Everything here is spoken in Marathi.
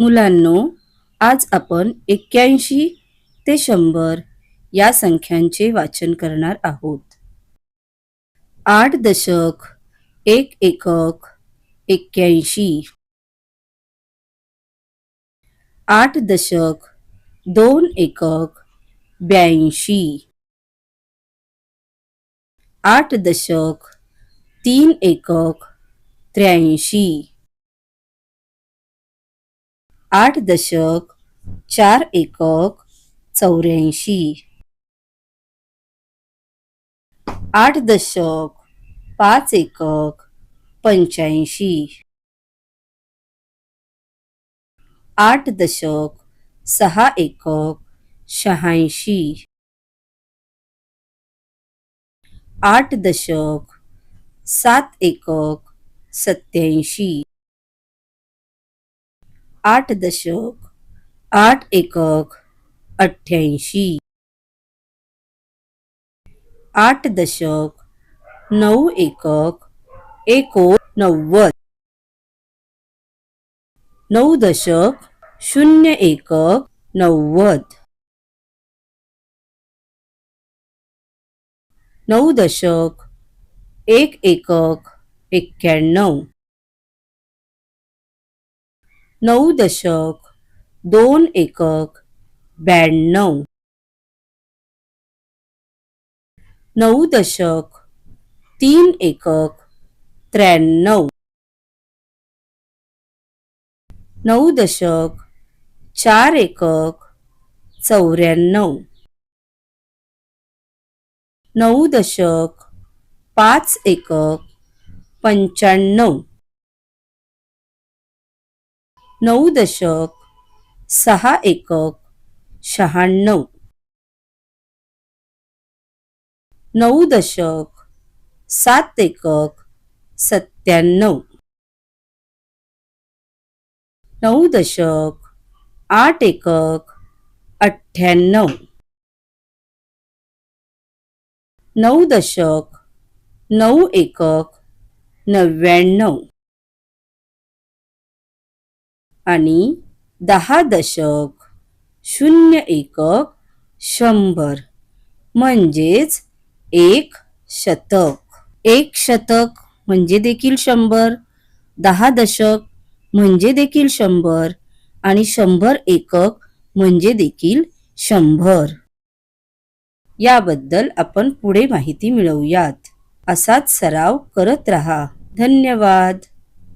मुलांनो आज आपण एक्क्याऐंशी ते शंभर या संख्यांचे वाचन करणार आहोत. आठ दशक एक एकक एक्क्याऐंशी. आठ दशक दोन एकक ब्याऐंशी. आठ दशक तीन एकक त्र्याऐंशी. आठ दशक चार एकक चौऱ्याऐंशी. आठ दशक पाच एकक पंच्याऐंशी. आठ दशक सहा एकक शहाऐंशी. आठ दशक सात एकक सत्याऐंशी. आठ दशक आठ एकक अठ्ठ्याऐंशी. आठ दशक नऊ एकक एकोणनव्वद. नऊ दशक शून्य एकक नव्वद. नऊ दशक एक एकक एक्क्याण्णव. नऊ दशक दोन एकक ब्याण्णव. नऊ दशक तीन एकक त्र्याण्णव. नऊ दशक चार एकक चौऱ्याण्णव. नऊ दशक पाच एकक पंच्याण्णव. नऊ दशक सहा एकक शहाण्णव. नऊ दशक सात एकक सत्त्याण्णव. नऊ दशक आठ एकक अठ्ठ्याण्णव. नऊ दशक नऊ एकक नव्याण्णव. आणि दहा दशक शून्य एकक शंभर म्हणजेच एक शतक. एक शतक म्हणजे देखील शंभर दहा दशक म्हणजे देखील शंभर आणि शंभर एकक म्हणजे देखील शंभर. याबद्दल आपण पुढे माहिती मिळवूयात. असाच सराव करत रहा. धन्यवाद.